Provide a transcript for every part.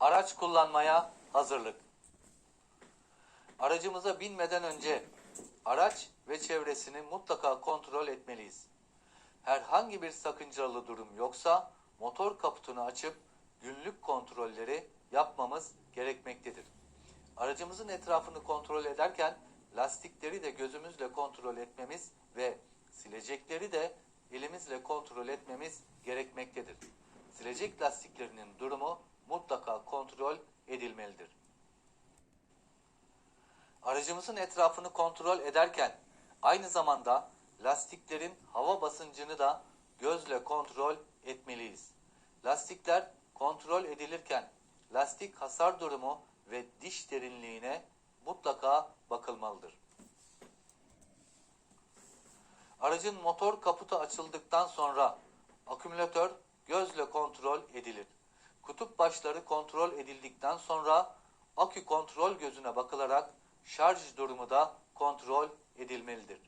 Araç kullanmaya hazırlık. Aracımıza binmeden önce araç ve çevresini mutlaka kontrol etmeliyiz. Herhangi bir sakıncalı durum yoksa motor kaputunu açıp günlük kontrolleri yapmamız gerekmektedir. Aracımızın etrafını kontrol ederken lastikleri de gözümüzle kontrol etmemiz ve silecekleri de elimizle kontrol etmemiz gerekmektedir. Silecek lastiklerinin durumu mutlaka kontrol edilmelidir. Aracımızın etrafını kontrol ederken aynı zamanda lastiklerin hava basıncını da gözle kontrol etmeliyiz. Lastikler kontrol edilirken lastik hasar durumu ve diş derinliğine mutlaka bakılmalıdır. Aracın motor kaputu açıldıktan sonra akümülatör gözle kontrol edilir. Kutup başları kontrol edildikten sonra akü kontrol gözüne bakılarak şarj durumu da kontrol edilmelidir.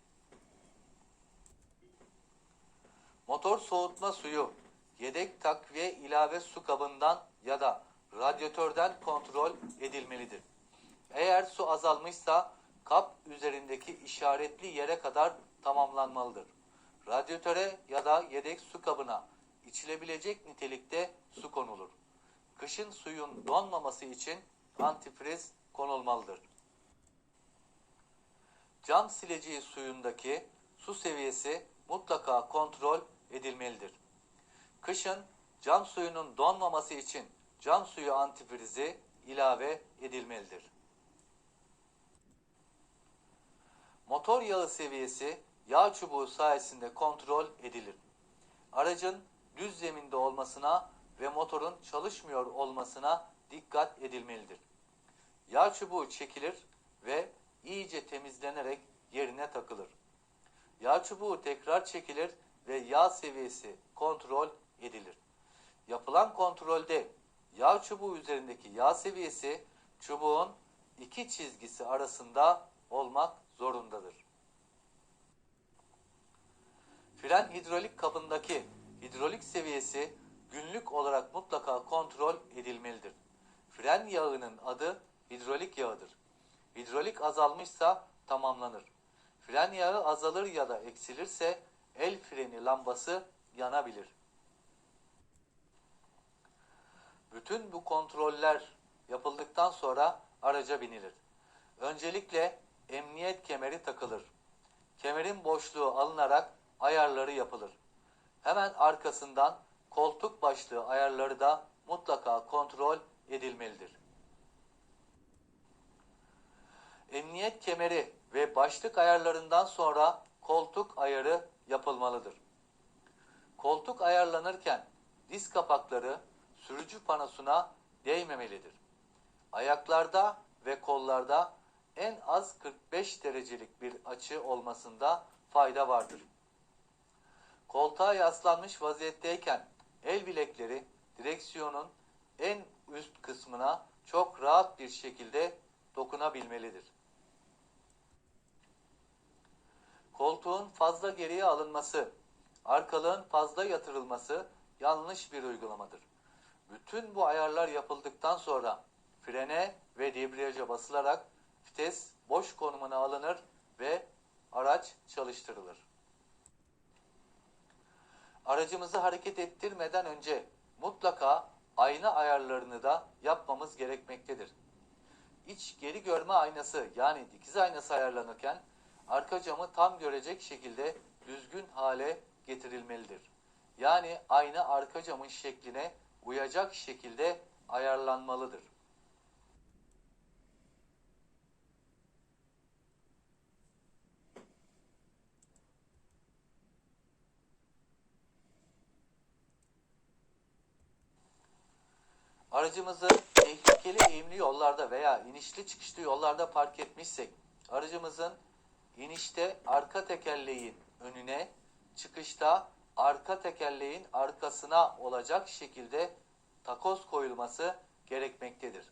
Motor soğutma suyu yedek takviye ilave su kabından ya da radyatörden kontrol edilmelidir. Eğer su azalmışsa kap üzerindeki işaretli yere kadar tamamlanmalıdır. Radyatöre ya da yedek su kabına içilebilecek nitelikte su konulur. Kışın suyun donmaması için antifriz konulmalıdır. Cam sileceği suyundaki su seviyesi mutlaka kontrol edilmelidir. Kışın cam suyunun donmaması için cam suyu antifrizi ilave edilmelidir. Motor yağı seviyesi yağ çubuğu sayesinde kontrol edilir. Aracın düz zeminde olmasına ve motorun çalışmıyor olmasına dikkat edilmelidir. Yağ çubuğu çekilir ve iyice temizlenerek yerine takılır. Yağ çubuğu tekrar çekilir ve yağ seviyesi kontrol edilir. Yapılan kontrolde yağ çubuğu üzerindeki yağ seviyesi çubuğun iki çizgisi arasında olmak zorundadır. Fren hidrolik kabındaki hidrolik seviyesi günlük olarak mutlaka kontrol edilmelidir. Fren yağının adı hidrolik yağıdır. Hidrolik azalmışsa tamamlanır. Fren yağı azalır ya da eksilirse el freni lambası yanabilir. Bütün bu kontroller yapıldıktan sonra araca binilir. Öncelikle emniyet kemeri takılır. Kemerin boşluğu alınarak ayarları yapılır. Hemen arkasından koltuk başlığı ayarları da mutlaka kontrol edilmelidir. Emniyet kemeri ve başlık ayarlarından sonra koltuk ayarı yapılmalıdır. Koltuk ayarlanırken diz kapakları sürücü panosuna değmemelidir. Ayaklarda ve kollarda en az 45 derecelik bir açı olmasında fayda vardır. Koltuğa yaslanmış vaziyetteyken el bilekleri direksiyonun en üst kısmına çok rahat bir şekilde dokunabilmelidir. Koltuğun fazla geriye alınması, arkalığın fazla yatırılması yanlış bir uygulamadır. Bütün bu ayarlar yapıldıktan sonra frene ve debriyaja basılarak vites boş konumuna alınır ve araç çalıştırılır. Aracımızı hareket ettirmeden önce mutlaka ayna ayarlarını da yapmamız gerekmektedir. İç geri görme aynası yani dikiz aynası ayarlanırken arka camı tam görecek şekilde düzgün hale getirilmelidir. Yani ayna arka camın şekline uyacak şekilde ayarlanmalıdır. Aracımızı tehlikeli eğimli yollarda veya inişli çıkışlı yollarda park etmişsek, aracımızın inişte arka tekerleğin önüne, çıkışta arka tekerleğin arkasına olacak şekilde takoz koyulması gerekmektedir.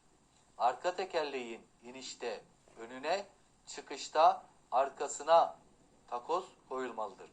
Arka tekerleğin inişte önüne, çıkışta arkasına takoz koyulmalıdır.